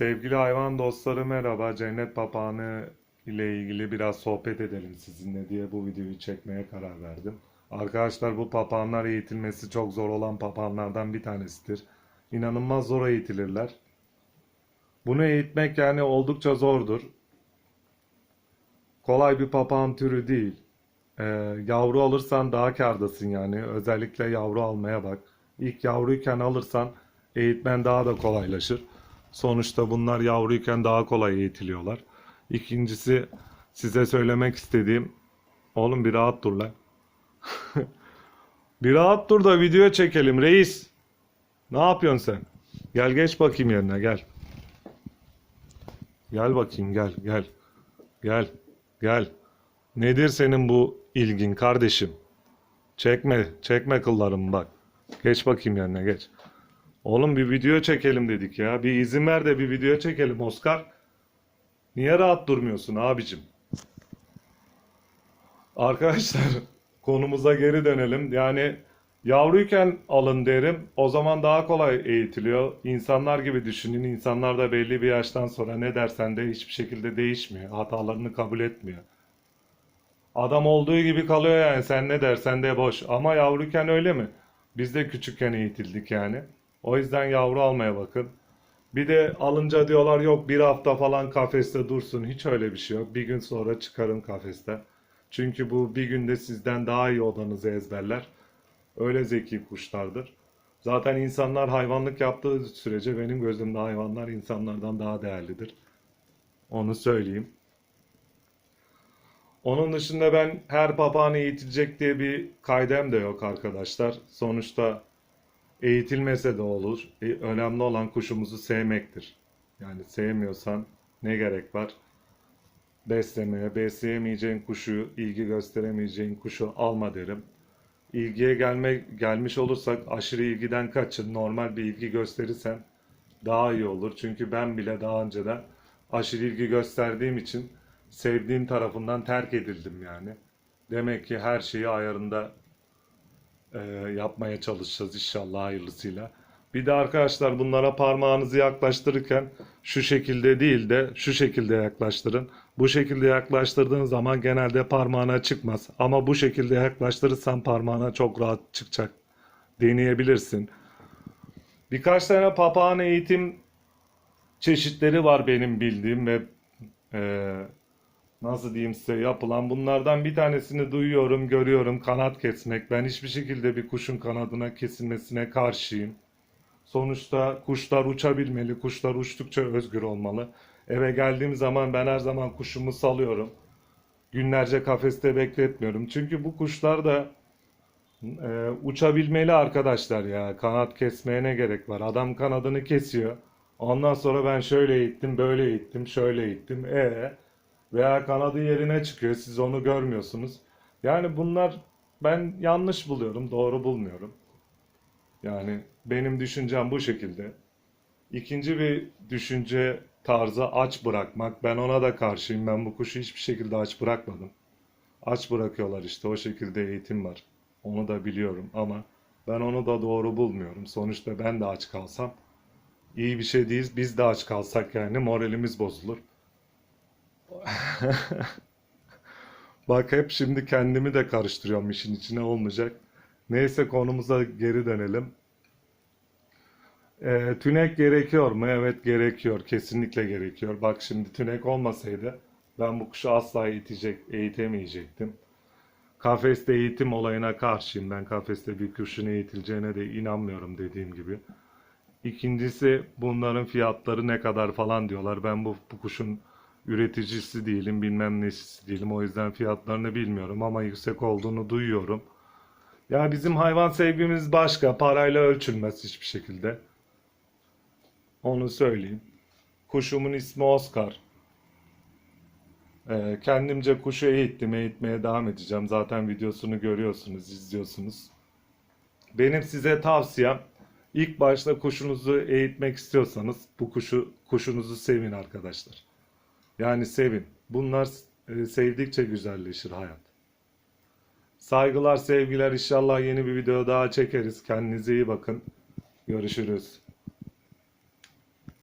Sevgili hayvan dostları merhaba. Cennet papağanı ile ilgili biraz sohbet edelim sizinle diye bu videoyu çekmeye karar verdim. Arkadaşlar bu papağanlar eğitilmesi çok zor olan papağanlardan bir tanesidir. İnanılmaz zor eğitilirler. Bunu eğitmek yani oldukça zordur. Kolay bir papağan türü değil. Ee, yavru alırsan daha kârdasın yani. Özellikle yavru almaya bak. İlk yavruyken alırsan eğitmen daha da kolaylaşır. Sonuçta bunlar yavruyken daha kolay eğitiliyorlar. İkincisi size söylemek istediğim oğlum bir rahat dur lan. bir rahat dur da video çekelim reis. Ne yapıyorsun sen? Gel geç bakayım yerine gel. Gel bakayım gel gel. Gel gel. Nedir senin bu ilgin kardeşim? Çekme çekme kıllarımı bak. Geç bakayım yerine geç. Oğlum bir video çekelim dedik ya. Bir izin ver de bir video çekelim Oscar. Niye rahat durmuyorsun abicim? Arkadaşlar konumuza geri dönelim. Yani yavruyken alın derim. O zaman daha kolay eğitiliyor. İnsanlar gibi düşünün. İnsanlar da belli bir yaştan sonra ne dersen de hiçbir şekilde değişmiyor. Hatalarını kabul etmiyor. Adam olduğu gibi kalıyor yani sen ne dersen de boş. Ama yavruyken öyle mi? Biz de küçükken eğitildik yani. O yüzden yavru almaya bakın. Bir de alınca diyorlar yok bir hafta falan kafeste dursun. Hiç öyle bir şey yok. Bir gün sonra çıkarın kafeste. Çünkü bu bir günde sizden daha iyi odanızı ezberler. Öyle zeki kuşlardır. Zaten insanlar hayvanlık yaptığı sürece benim gözümde hayvanlar insanlardan daha değerlidir. Onu söyleyeyim. Onun dışında ben her papağanı eğitilecek diye bir kaydem de yok arkadaşlar. Sonuçta eğitilmese de olur. E, önemli olan kuşumuzu sevmektir. Yani sevmiyorsan ne gerek var? Beslemeye, besleyemeyeceğin kuşu, ilgi gösteremeyeceğin kuşu alma derim. İlgiye gelme, gelmiş olursak aşırı ilgiden kaçın. Normal bir ilgi gösterirsen daha iyi olur. Çünkü ben bile daha önceden aşırı ilgi gösterdiğim için sevdiğim tarafından terk edildim yani. Demek ki her şeyi ayarında e, yapmaya çalışacağız inşallah hayırlısıyla. Bir de arkadaşlar bunlara parmağınızı yaklaştırırken şu şekilde değil de şu şekilde yaklaştırın. Bu şekilde yaklaştırdığın zaman genelde parmağına çıkmaz. Ama bu şekilde yaklaştırırsan parmağına çok rahat çıkacak. Deneyebilirsin. Birkaç tane papağan eğitim çeşitleri var benim bildiğim ve e, nasıl diyeyim size yapılan bunlardan bir tanesini duyuyorum, görüyorum kanat kesmek. Ben hiçbir şekilde bir kuşun kanadına kesilmesine karşıyım. Sonuçta kuşlar uçabilmeli, kuşlar uçtukça özgür olmalı. Eve geldiğim zaman ben her zaman kuşumu salıyorum. Günlerce kafeste bekletmiyorum. Çünkü bu kuşlar da e, uçabilmeli arkadaşlar ya. Kanat kesmeye ne gerek var? Adam kanadını kesiyor. Ondan sonra ben şöyle eğittim, böyle eğittim, şöyle eğittim. E veya kanadı yerine çıkıyor. Siz onu görmüyorsunuz. Yani bunlar ben yanlış buluyorum, doğru bulmuyorum. Yani benim düşüncem bu şekilde. İkinci bir düşünce tarzı aç bırakmak. Ben ona da karşıyım. Ben bu kuşu hiçbir şekilde aç bırakmadım. Aç bırakıyorlar işte. O şekilde eğitim var. Onu da biliyorum ama ben onu da doğru bulmuyorum. Sonuçta ben de aç kalsam iyi bir şey değil. Biz de aç kalsak yani moralimiz bozulur. Bak hep şimdi kendimi de karıştırıyorum işin içine olmayacak. Neyse konumuza geri dönelim. Ee, tünek gerekiyor mu? Evet gerekiyor. Kesinlikle gerekiyor. Bak şimdi tünek olmasaydı ben bu kuşu asla eğitecek, eğitemeyecektim. Kafeste eğitim olayına karşıyım. Ben kafeste bir kuşun eğitileceğine de inanmıyorum dediğim gibi. İkincisi bunların fiyatları ne kadar falan diyorlar. Ben bu, bu kuşun üreticisi değilim, bilmem nesi değilim. O yüzden fiyatlarını bilmiyorum ama yüksek olduğunu duyuyorum. Ya bizim hayvan sevgimiz başka. Parayla ölçülmez hiçbir şekilde. Onu söyleyeyim. Kuşumun ismi Oscar. Ee, kendimce kuşu eğittim, eğitmeye devam edeceğim. Zaten videosunu görüyorsunuz, izliyorsunuz. Benim size tavsiyem ilk başta kuşunuzu eğitmek istiyorsanız bu kuşu kuşunuzu sevin arkadaşlar. Yani sevin. Bunlar e, sevdikçe güzelleşir hayat. Saygılar, sevgiler. İnşallah yeni bir video daha çekeriz. Kendinize iyi bakın. Görüşürüz.